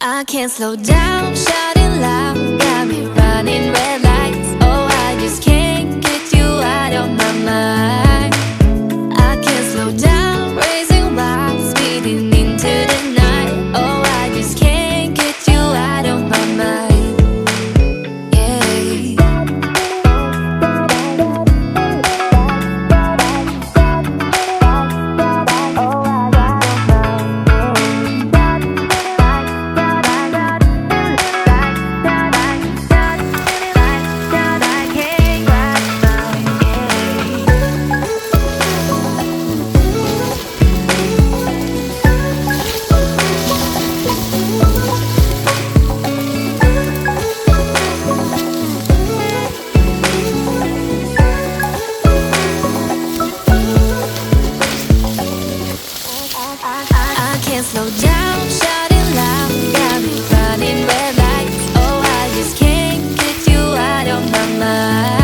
I can't slow down, shouting loud, can't slow down, shouting loud, got me running red lights. Oh, I just can't get you out of my mind.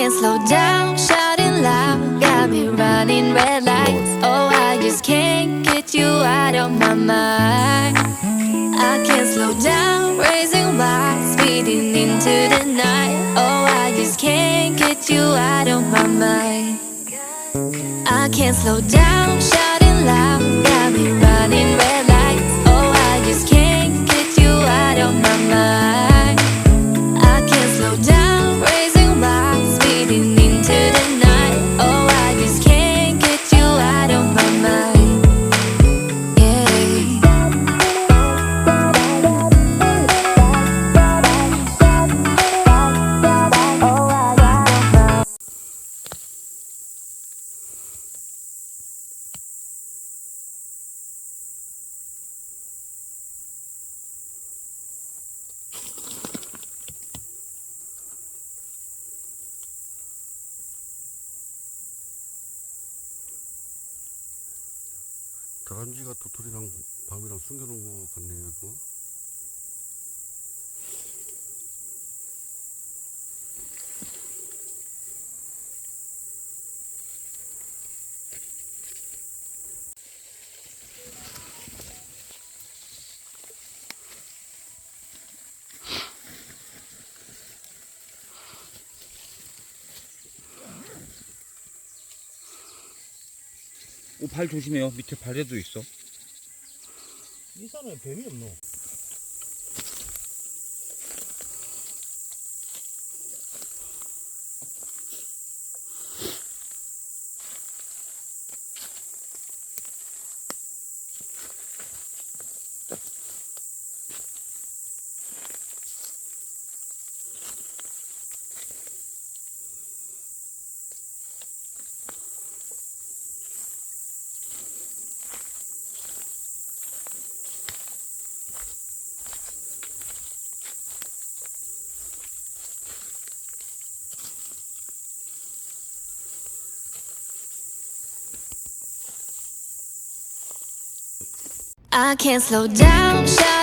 Can't slow down, shouting loud, got me running red lights. Oh, I just can't get you out of my mind. I can't slow down, raising wild, speeding into the night. Oh, I just can't get you out of my mind. I can't slow down, shouting loud, 다람쥐가 도토리랑 밤이랑 숨겨놓은 거 같네요 이거. 오, 발 조심해요. 밑에 발에도 있어. 이 산에 뱀이 없노? I can't slow down.